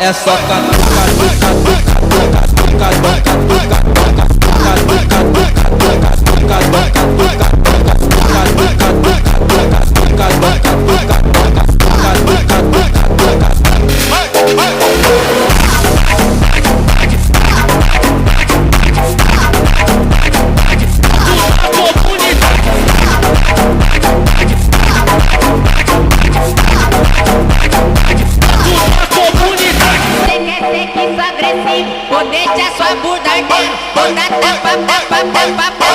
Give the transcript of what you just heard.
É só catuca, tuca, Ou deixa sua bunda arder Ou dá tapa, tapa, tapa, tapa